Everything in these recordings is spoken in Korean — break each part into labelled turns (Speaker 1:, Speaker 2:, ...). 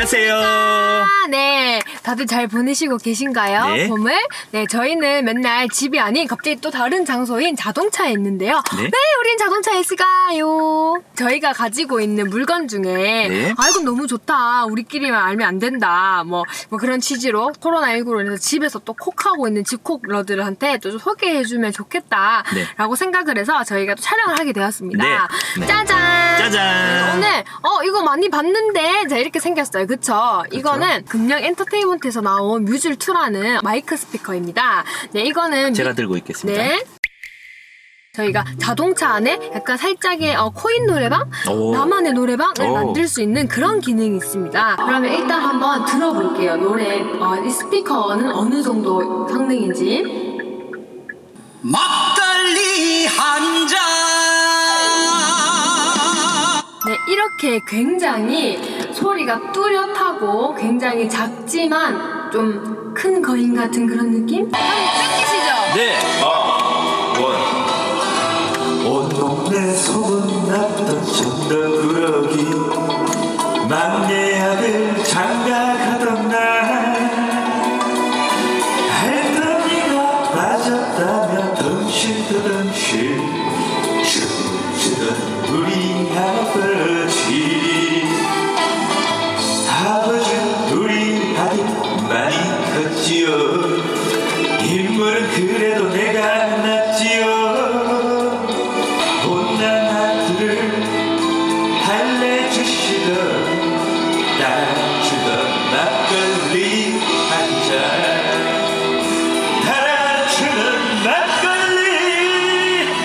Speaker 1: 안녕하세요.
Speaker 2: 네. 다들 잘 보내시고 계신가요?
Speaker 1: 네.
Speaker 2: 봄을? 네, 저희는 맨날 집이 아닌 갑자기 또 다른 장소인 자동차에 있는데요.
Speaker 1: 네.
Speaker 2: 왜 우린 자동차에 있을까요? 저희가 가지고 있는 물건 중에
Speaker 1: 네.
Speaker 2: 아, 이건 너무 좋다. 우리끼리만 알면 안 된다. 뭐, 뭐 그런 취지로 코로나19로 인해서 집에서 또 콕하고 있는 집콕러들한테 또 소개해주면 좋겠다.
Speaker 1: 네.
Speaker 2: 라고 생각을 해서 저희가 또 촬영을 하게 되었습니다.
Speaker 1: 네. 네.
Speaker 2: 짜잔!
Speaker 1: 짜잔.
Speaker 2: 오늘 어 이거 많이 봤는데 자 이렇게 생겼어요 그쵸? 이거는 금령 엔터테인먼트 에서 나온 뮤즐 2라는 마이크 스피커입니다 네 이거는
Speaker 1: 제가
Speaker 2: 미-
Speaker 1: 들고 있겠습니다.
Speaker 2: 네 저희가 자동차 안에 약간 살짝의 어, 코인 노래방?
Speaker 1: 오.
Speaker 2: 나만의 노래방을
Speaker 1: 오.
Speaker 2: 만들 수 있는 그런 기능이 있습니다. 그러면 일단 한번 들어볼게요. 노래, 어, 이 스피커는 어느 정도 성능인지.
Speaker 3: 막걸리 한 잔.
Speaker 2: 네, 이렇게 굉장히 소리가 뚜렷하고 굉장히 작지만 좀 큰 거인 같은 그런 느낌? 땡기시죠?
Speaker 1: 네. 아, 원.
Speaker 4: 온 동네 소문났던 천덕꾸러기 막내 아들 장가가던 날 할머니가 빠졌다며 덩실더덩실 춤추던 우리 아버 아들을 달래주시던 따주던 막걸리 한잔 달아주는 막걸리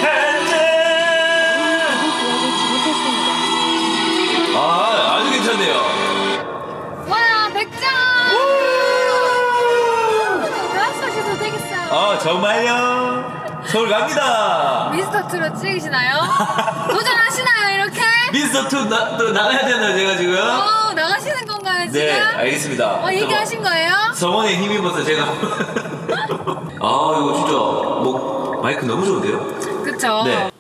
Speaker 4: 한잔
Speaker 1: 아, 아주 괜찮네요.
Speaker 2: 와, 100점! 가수하셔도 되겠어요.
Speaker 1: 아, 정말요? 서울 갑니다.
Speaker 2: 미스터 트롯 찍으시나요? 도전하시나요, 이렇게?
Speaker 1: 미스터 투 나, 또 나가야 되나 제가 지금?
Speaker 2: 어, 나가시는 건가요, 지금?
Speaker 1: 네, 알겠습니다.
Speaker 2: 어, 얘기하신 거예요?
Speaker 1: 성원에 힘입어서 제가. 아, 이거 진짜 뭐 마이크 너무 좋은데요?
Speaker 2: 그쵸?
Speaker 1: 네.